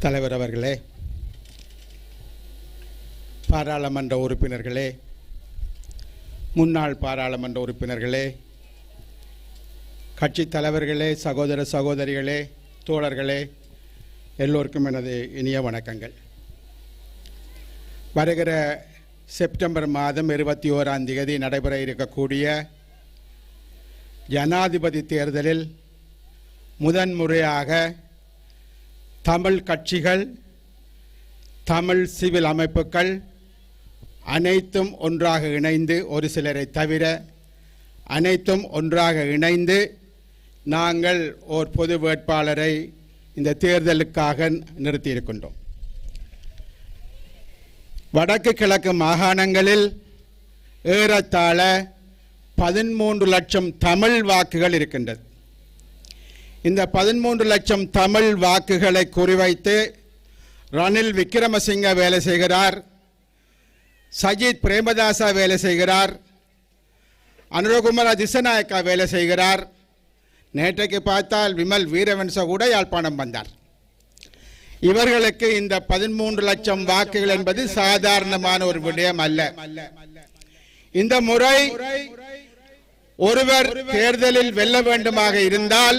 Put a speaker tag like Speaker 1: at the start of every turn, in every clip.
Speaker 1: தலைவர் அவர்களே பாராளுமன்ற உறுப்பினர்களே முன்னாள் பாராளுமன்ற உறுப்பினர்களே கட்சி தலைவர்களே சகோதர சகோதரிகளே தோழர்களே எல்லோருக்கும் எனது இனிய வணக்கங்கள். வருகிற செப்டம்பர் மாதம் இருபத்தி ஓராம் தேதி நடைபெற இருக்கக்கூடிய ஜனாதிபதி தேர்தலில் முதன்முறையாக தமிழ் கட்சிகள் தமிழ் சிவில் அமைப்புகள் அனைத்தும் ஒன்றாக இணைந்து ஒரு சிலரை தவிர அனைத்தும் ஒன்றாக இணைந்து நாங்கள் ஓர் பொது வேட்பாளரை இந்த தேர்தலுக்காக நிறுத்தியிருக்கின்றோம். வடக்கு கிழக்கு மாகாணங்களில் ஏறத்தாழ பதிமூன்று லட்சம் தமிழ் வாக்குகள் இருக்கின்றது. இந்த பதிமூன்று லட்சம் தமிழ் வாக்குகளை குறிவைத்து ரணில் விக்ரமசிங்க வேலை செய்கிறார். சஜித் பிரேமதாசா வேலை செய்கிறார். அனுரகுமார திசநாயக்கா வேலை செய்கிறார். நேற்றைக்கு பார்த்தால் விமல் வீரவன்ச கூட யாழ்ப்பாணம் வந்தார். இவர்களுக்கு இந்த பதிமூன்று லட்சம் வாக்குகள் என்பது சாதாரணமான ஒரு விடயம் அல்ல. இந்த முறை ஒருவர் தேர்தலில் வெல்ல வேண்டுமாக இருந்தால்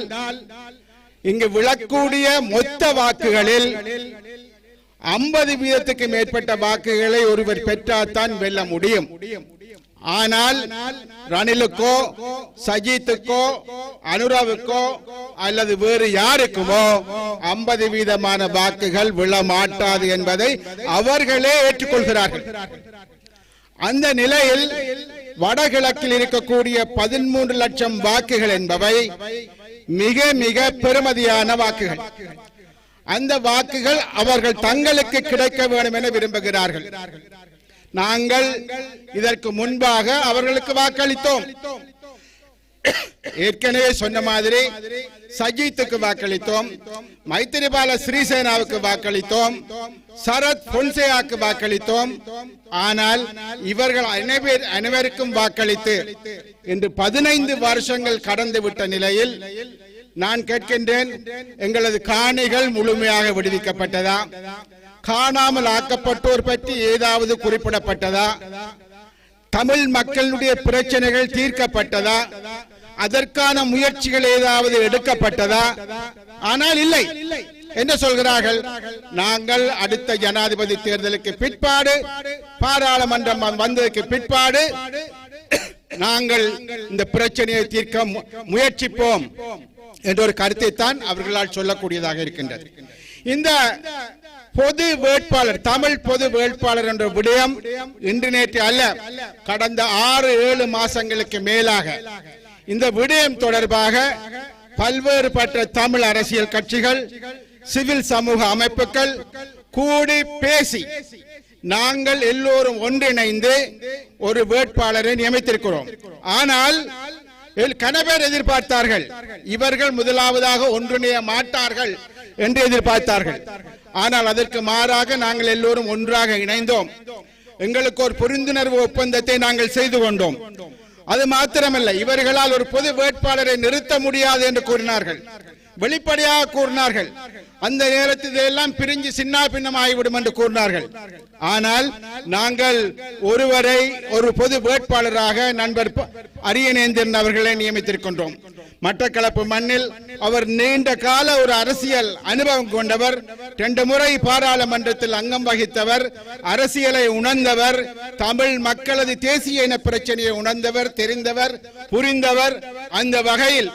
Speaker 1: இங்கு விழக்கூடிய மொத்த வாக்குகளில் ஐம்பது வீதத்துக்கு மேற்பட்ட வாக்குகளை ஒருவர் பெற்றால்தான் வெல்ல முடியும். ஆனால் ரணிலுக்கோ சஜித்துக்கோ அனுராவுக்கோ அல்லது வேறு யாருக்குமோ ஐம்பது வீதமான வாக்குகள் விழ மாட்டாது என்பதை அவர்களே ஏற்றுக்கொள்கிறார்கள். அந்த நிலையில் வடகிழக்கில் இருக்கக்கூடிய பதிமூன்று லட்சம் வாக்குகள் என்பவை மிக மிக பெருமதியான வாக்குகள். அந்த வாக்குகள் அவர்கள் தங்களுக்கு கிடைக்க வேண்டும் என விரும்புகிறார்கள். நாங்கள் இதற்கு முன்பாக அவர்களுக்கு வாக்களித்தோம். ஏற்கனவே சொன்ன மாதிரி சஜித்துக்கு வாக்களித்தோம் மைத்திரிபால ஸ்ரீசேனாவுக்கு வாக்களித்தோம் சரத் பொன்சேயாக்கு வாக்களித்தோம். ஆனால் இவர்கள் அனைவர் அனைவருக்கும் வாக்களித்து இன்று பதினைந்து வருஷங்கள் கடந்து விட்ட நிலையில் நான் கேட்கின்றேன் எங்களது காணிகள் முழுமையாக விடுவிக்கப்பட்டதா? காணாமல் ஆக்கப்பட்டோர் பற்றி ஏதாவது குறிப்பிடப்பட்டதா? தமிழ் மக்களுடைய பிரச்சனைகள் தீர்க்கப்பட்டதா? அதற்கான முயற்சிகள் ஏதாவது எடுக்கப்பட்டதா? ஆனால் இல்லை. என்ன சொல்கிறார்கள்? நாங்கள் அடுத்த ஜனாதிபதி தேர்தலுக்கு பிற்பாடு பாராளுமன்றம் வந்ததுக்கு பிற்பாடு நாங்கள் இந்த பிரச்சனையை தீர்க்க மு- முயற்சிப்போம் என்ற ஒரு கருத்தை தான் அவர்களால் சொல்லக்கூடியதாக இருக்கின்றது. இந்த பொது வேட்பாளர் தமிழ் பொது வேட்பாளர் என்ற விடயம் இன்று நேற்று அல்ல கடந்த ஆறு ஏழு மாசங்களுக்கு மேலாக இந்த விடயம் தொடர்பாக பல்வேறுபட்ட தமிழ் அரசியல் கட்சிகள் சிவில் சமூக அமைப்புகள் கூடி பேசி நாங்கள் எல்லோரும் ஒன்றிணைந்து ஒரு வேட்பாளரை நியமித்திருக்கிறோம். ஆனால் எல்- எதிர்பார்த்தார்கள். இவர்கள் முதலாவதாக ஒன்றிணைய மாட்டார்கள் என்று எதிர்பார்த்தார்கள். ஆனால் அதற்கு மாறாக நாங்கள் எல்லோரும் ஒன்றாக இணைந்தோம். எங்களுக்கு ஒரு புரிந்துணர்வு ஒப்பந்தத்தை நாங்கள் செய்து கொண்டோம். அது மாத்திரமல்ல இவர்களால் ஒரு பொது வேட்பாளரை நிறுத்த முடியாது என்று கூறினார்கள். வெளிப்படையாக கூறினார்கள். அந்த நேரத்தில் எல்லாம் பிரிஞ்சு சின்ன பின்னமாகிவிடும் என்று கூறினார்கள். ஆனால் நாங்கள் ஒருவரை ஒரு பொது வேட்பாளராக நண்பர் அரியணேந்திரன் அரியநேந்திரன் அவர்களை நியமித்திருக்கின்றோம். மட்டக்களப்பு மண்ணில் அவர் நீண்ட கால ஒரு அரசியல் அனுபவம் கொண்டவர். ரெண்டு முறை பாராளுமன்றத்தில் அங்கம் வகித்தவர். அரசியலை உணர்ந்தவர். தமிழ் மக்களது தேசிய இன பிரச்சனையை உணர்ந்தவர் தெரிந்தவர் புரிந்தவர். அந்த வகையில்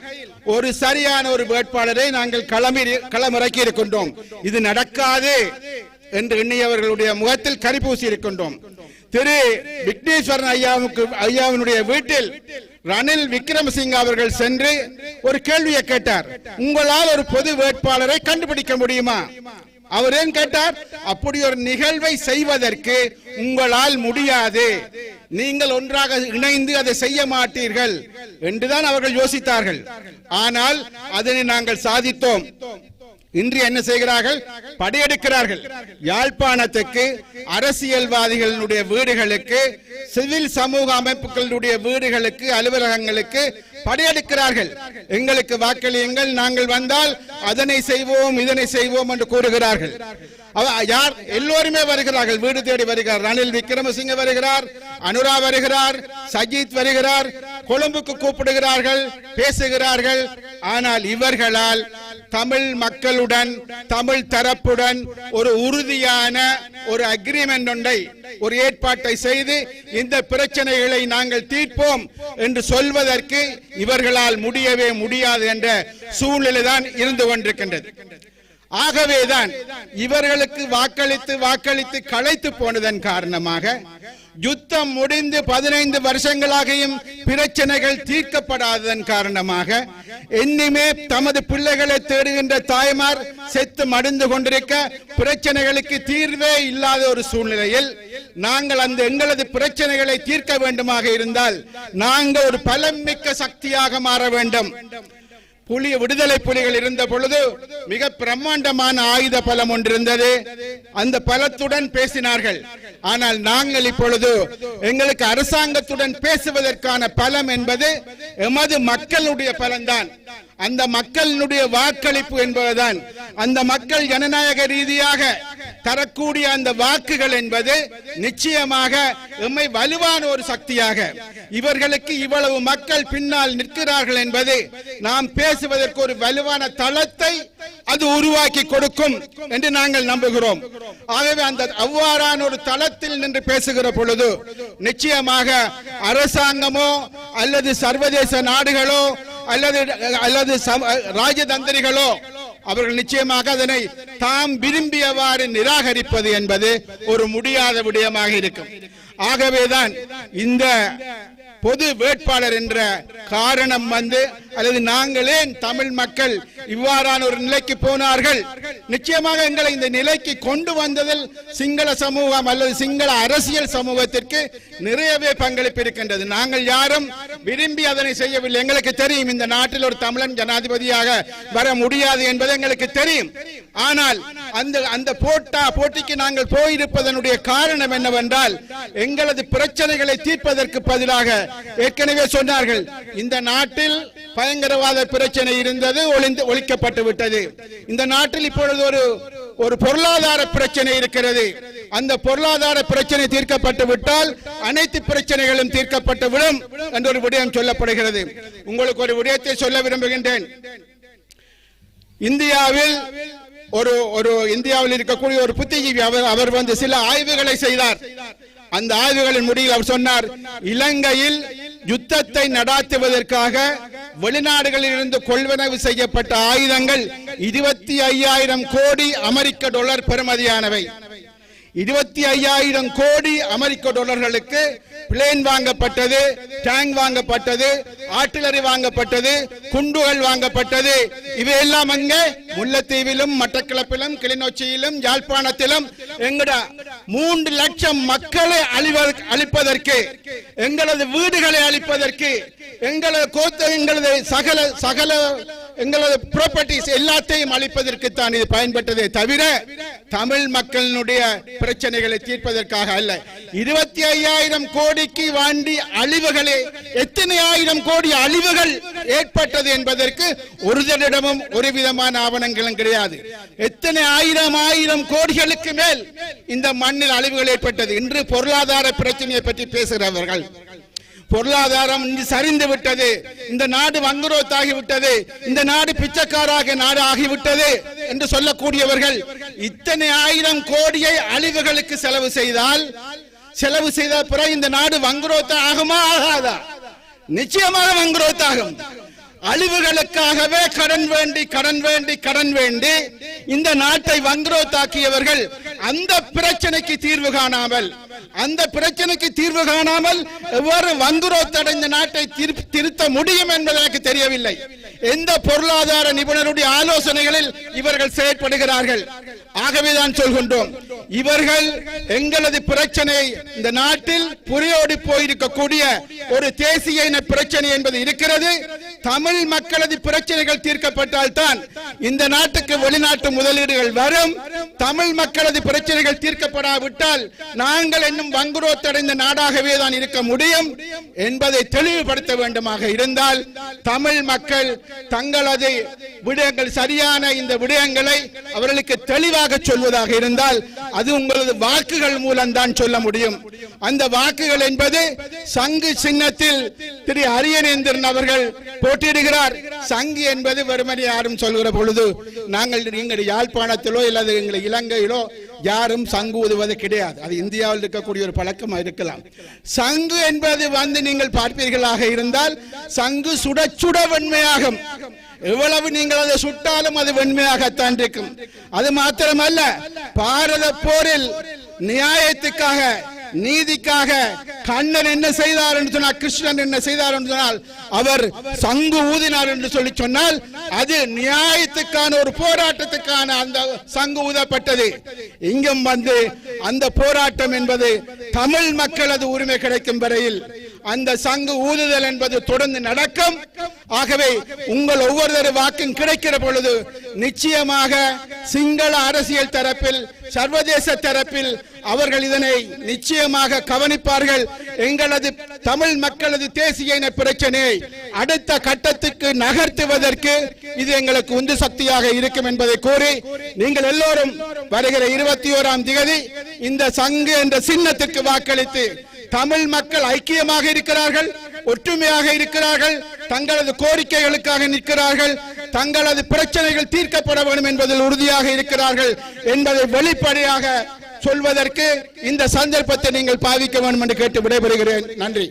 Speaker 1: ஒரு சரியான ஒரு வேட்பாளரை நாங்கள் களமி களமிறக்கி இருக்கின்றோம். இது நடக்காது என்று எண்ணியவர்களுடைய முகத்தில் கரிபூசி இருக்கின்றோம். திரு விக்னேஸ்வரன் ஐயாவுக்கு ஐயாவினுடைய வீட்டில் ரணில் விக்ரமசிங்க அவர்கள் சென்று ஒரு கேள்வியை கேட்டார். உங்களால் ஒரு பொது வேட்பாளரை கண்டுபிடிக்க முடியுமா? அவர் ஏன் கேட்டார்? அப்படி ஒரு நிகழ்வை செய்வதற்கு உங்களால் முடியாது. நீங்கள் ஒன்றாக இணைந்து அதை செய்ய மாட்டீர்கள் என்றுதான் அவர்கள் யோசித்தார்கள். ஆனால் அதனை நாங்கள் சாதித்தோம். இன்று என்ன செய்கிறார்கள்? படையெடுக்கிறார்கள். யாழ்ப்பாணத்துக்கு அரசியல்வாதிகளுடைய வீடுகளுக்கு சிவில் சமூக அமைப்புகளுடைய வீடுகளுக்கு அலுவலகங்களுக்கு படையெடுக்கிறார்கள். எங்களுக்கு வாக்களியுங்கள் நாங்கள் வந்தால் அதனை செய்வோம் இதனை செய்வோம் என்று கூறுகிறார்கள். யார்? எல்லோருமே வருகிறார்கள். வீடு தேடி வருகிறார். ரணில் விக்ரமசிங்க வருகிறார் அனுரா வருகிறார் சஜித் வருகிறார் கொழும்புக்கு கூப்பிடுகிறார்கள் பேசுகிறார்கள். ஆனால் இவர்களால் தமிழ் மக்களுடன் தமிழ் தரப்புடன் ஒரு உறுதியான ஒரு அக்ரிமெண்ட் ஒன்றை ஒரு ஏற்பாட்டை செய்து இந்த பிரச்சனைகளை நாங்கள் தீர்ப்போம் என்று சொல்வதற்கு இவர்களால் முடியவே முடியாது என்ற சூழ்நிலை தான் இருந்து கொண்டிருக்கின்றது. ஆகவேதான் இவர்களுக்கு வாக்களித்து வாக்களித்து களைத்து போனதன் காரணமாக யுத்தம் முடிந்து பதினைந்து வருஷங்களாகியும் பிரச்சனைகள் தீர்க்கப்படாததன் காரணமாக இன்னுமே தமது பிள்ளைகளை தேடுகின்ற தாய்மார் செத்து மடிந்து கொண்டிருக்க பிரச்சனைகளுக்கு தீர்வே இல்லாத ஒரு சூழ்நிலையில் நாங்கள் அந்த எங்களது பிரச்சனைகளை தீர்க்க வேண்டுமாக இருந்தால் நாங்கள் ஒரு பலமிக்க சக்தியாக மாற வேண்டும். புலி விடுதலை புலிகள் இருந்த பொழுது மிக பிரம்மாண்டமான ஆயுத பலம் ஒன்று இருந்தது அந்த பலத்துடன் பேசினார்கள். ஆனால் நாங்கள் இப்பொழுது எங்களுக்கு அரசாங்கத்துடன் பேசுவதற்கான பலம் என்பது எமது மக்களுடைய பலம்தான். அந்த மக்களினுடைய வாக்களிப்பு என்பதுதான். அந்த மக்கள் ஜனநாயக ரீதியாக தரக்கூடிய அந்த வாக்குகள் என்பது நிச்சயமாக எம்மை வலுவான ஒரு சக்தியாக. இவர்களுக்கு இவ்வளவு மக்கள் பின்னால் நிற்கிறார்கள் என்பது நாம் பேசுவதற்கு ஒரு வலுவான தளத்தை அது உருவாக்கி கொடுக்கும் என்று நாங்கள் நம்புகிறோம். ஆகவே அந்த அவ்வாறான ஒரு தளத்தில் நின்று பேசுகிற பொழுது நிச்சயமாக அரசாங்கமோ அல்லது சர்வதேச நாடுகளோ அல்லது அல்லது ராஜதந்திரிகளோ அவர்கள் நிச்சயமாக அதனை தாம் விரும்பியவாறு நிராகரிப்பது என்பது ஒரு முடியாத விடயமாக இருக்கும். ஆகவேதான் இந்த பொது வேட்பாளர் என்ற காரணம் வந்து அல்லது நாங்களே தமிழ் மக்கள் இவ்வாறான ஒரு நிலைக்கு போனார்கள். நிச்சயமாக எங்களை இந்த நிலைக்கு கொண்டு வந்ததில் சிங்கள சமூகம் அல்லது சிங்கள அரசியல் சமூகத்திற்கு நிறையவே பங்களிப்பு இருக்கின்றது. நாங்கள் யாரும் விரும்பி அதனை செய்யவில்லை. எங்களுக்கு தெரியும் இந்த நாட்டில் ஒரு தமிழன் ஜனாதிபதியாக வர முடியாது என்பது எங்களுக்கு தெரியும். ஆனால் அந்த அந்த போட்டா போட்டிக்கு நாங்கள் போயிருப்பதனுடைய காரணம் என்னவென்றால் எங்களது பிரச்சனைகளை தீர்ப்பதற்கு பதிலாக ஏற்கனவே சொன்னார்கள் இந்த நாட்டில் பயங்கரவாத பிரச்சனை இருந்தது ஒளிந்து ஒழிக்கப்பட்டு விட்டது. இந்த நாட்டில் இப்பொழுது ஒரு ஒரு பொருளாதார பிரச்சனை இருக்கிறது. அந்த பொருளாதார பிரச்சனை தீர்க்கப்பட்டு விட்டால் அனைத்து பிரச்சனைகளும் தீர்க்கப்பட்டு விடும் என்ற ஒரு விடயம் சொல்லப்படுகிறது. உங்களுக்கு ஒரு விடயத்தை சொல்ல விரும்புகின்றேன். இந்தியாவில் ஒரு ஒரு இந்தியாவில் இருக்கக்கூடிய ஒரு புத்திஜீவி அவர் அவர் வந்து சில ஆய்வுகளை செய்தார். அந்த ஆய்வுகளின் முடிவில் அவர் சொன்னார் இலங்கையில் யுத்தத்தை நடாத்துவதற்காக வெளிநாடுகளில் இருந்து கொள்வனவு செய்யப்பட்ட ஆயுதங்கள் இருபத்தி ஐயாயிரம் கோடி அமெரிக்க டாலர் பெறுமதியானவை. இருபத்தி ஐயாயிரம் கோடி அமெரிக்க டாலர்களுக்கு பிளேன் வாங்கப்பட்டது டேங்க் வாங்கப்பட்டது ஆட்டிலரி வாங்கப்பட்டது குண்டுகள் வாங்கப்பட்டது. இவையெல்லாம் அங்கே முல்லைத்தீவிலும் மட்டக்களப்பிலும் கிளிநொச்சியிலும் யாழ்ப்பாணத்திலும் எங்கட மூன்று லட்சம் மக்களை அழிவ- அழிப்பதற்கு எங்களது வீடுகளை அழிப்பதற்கு எங்களது கோத்த எங்களது சகல சகல எங்களது ப்ராப்பர்ட்டிஸ் எல்லாத்தையும் அழிப்பதற்கு தான் இது பயன்பட்டதே தவிர தமிழ் மக்களினுடைய பிரச்சனைகளை தீர்ப்பதற்காக அல்ல. இருபத்தி ஐயாயிரம் கோடிக்கு வாண்டி அழிவுகளே எத்தனை ஆயிரம் கோடி அழிவுகள் ஏற்பட்டது என்பதற்கு ஒரு தனிடமும் ஒரு விதமான ஆவணங்களும் கிடையாது. எத்தனை ஆயிரம் ஆயிரம் கோடிகளுக்கு மேல் இந்த மண்ணில் அழிவுகள் ஏற்பட்டது? இன்று பொருளாதார பிரச்சனையை பற்றி பேசுகிறவர்கள். பொருளாதாரம் சரிந்து விட்டது. இந்த நாடு வங்குரோத்தாகி விட்டது இந்த நாடு பிச்சைக்காராக நாடு ஆகிவிட்டது என்று சொல்லக்கூடியவர்கள் இத்தனை ஆயிரம் கோடியை அழிவுகளுக்கு செலவு செய்தால் செலவு செய்த பிறகு இந்த நாடு வங்குரோத்த ஆகுமா? ஆகாதா? நிச்சயமாக வங்குரோத்தாகும். அழிவுகளுக்காகவே கடன் வேண்டி கடன் வேண்டி கடன் வேண்டி இந்த நாட்டை வங்குரோத்தாக்கியவர்கள் அந்த பிரச்சனைக்கு தீர்வு காணாமல் அந்த பிரச்சனைக்கு தீர்வு காணாமல் எவ்வாறு தடைந்த நாட்டை திரு- திருத்த முடியும் என்பது எனக்கு தெரியவில்லை. எந்த பொருளாதார நிபுணருடைய ஆலோசனைகளில் இவர்கள் செயற்படுகிறார்கள். ஆகவேதான் சொல்கின்றோம். இவர்கள் எங்களது பிரச்சனை இந்த நாட்டில் புரியோடி போயிருக்கக்கூடிய ஒரு தேசிய இன பிரச்சனை என்பது இருக்கிறது. தமிழ் மக்களது பிரச்சனைகள் தீர்க்கப்பட்டால் தான் இந்த நாட்டுக்கு வெளிநாட்டு முதலீடுகள் வரும். தமிழ் மக்களது பிரச்சனைகள் தீர்க்கப்படாவிட்டால் நாங்கள் இன்னும் வங்குரோத்தடைந்த நாடாகவே தான் இருக்க முடியும் என்பதை தெளிவுபடுத்த வேண்டுமாக இருந்தால் தமிழ் மக்கள் தங்களது விடயங்கள் சரியான இந்த விடயங்களை அவர்களுக்கு தெளிவாக சொல்வதாக இருந்தால் அது உங்களது வாக்குகள் மூலம் தான் சொல்ல முடியும். அந்த வாக்குகள் என்பது சங்கு சின்னத்தில் திரு அரியநேந்திரன் அவர்கள் போட்டியிடுகிறார். சங்கு என்பது வெறுமனே யாரும் சொல்கிற பொழுது நாங்கள் எங்கள் யாழ்ப்பாணத்திலோ அல்லது எங்கள் இலங்கையிலோ யாரும் சங்கு ஊதுவது கிடையாது. அது இந்தியாவில் இருக்கக்கூடிய ஒரு பழக்கமா இருக்கலாம். சங்கு என்பது வந்து நீங்கள் பார்ப்பீர்களாக இருந்தால் சங்கு சுட சுட வெண்மையாகும். எவ்வளவு நீங்கள் அதை சுட்டாலும் அது வெண்மையாகத்தான் இருக்கும். அது மாத்திரமல்ல பாரத போரில் நியாயத்துக்காக நீதிக்காக கண்ணன் என்ன செய்தார் என்று சொன்னால் கிருஷ்ணன் என்ன செய்தார் என்று சொன்னால் அவர் சங்கு ஊதினார் என்று சொல்லி சொன்னால் அது நியாயத்துக்கான ஒரு போராட்டத்துக்கான அந்த சங்கு ஊதப்பட்டது. இங்கும் வந்து அந்த போராட்டம் என்பது தமிழ் மக்களது உரிமை கிடைக்கும் வரையில் அந்த சங்கு ஊதுதல் என்பது தொடர்ந்து நடக்கும். ஆகவே உங்கள் ஒவ்வொருத்தரு வாக்கும் கிடைக்கிற பொழுது நிச்சயமாக சிங்கள அரசியல் தரப்பில் சர்வதேச தரப்பில் அவர்கள் இதனை நிச்சயமாக கவனிப்பார்கள். எங்களது தமிழ் மக்களது தேசிய இன பிரச்சனையை அடுத்த கட்டத்துக்கு நகர்த்துவதற்கு இது எங்களுக்கு உந்து சக்தியாக இருக்கும் என்பதை கூறி நீங்கள் எல்லோரும் வருகிற இருபத்தி ஓராம் திகதி இந்த சங்கு என்ற சின்னத்துக்கு வாக்களித்து தமிழ் மக்கள் ஐக்கியமாக இருக்கிறார்கள் ஒற்றுமையாக இருக்கிறார்கள் தங்களது கோரிக்கைகளுக்காக நிற்கிறார்கள் தங்களது பிரச்சனைகள் தீர்க்கப்பட வேண்டும் என்பதில் உறுதியாக இருக்கிறார்கள் என்பதை வெளிப்படையாக சொல்வதற்கு இந்த சந்தர்ப்பத்தை நீங்கள் பாவிக்க வேண்டும் என்று கேட்டு விடைபெறுகிறேன். நன்றி.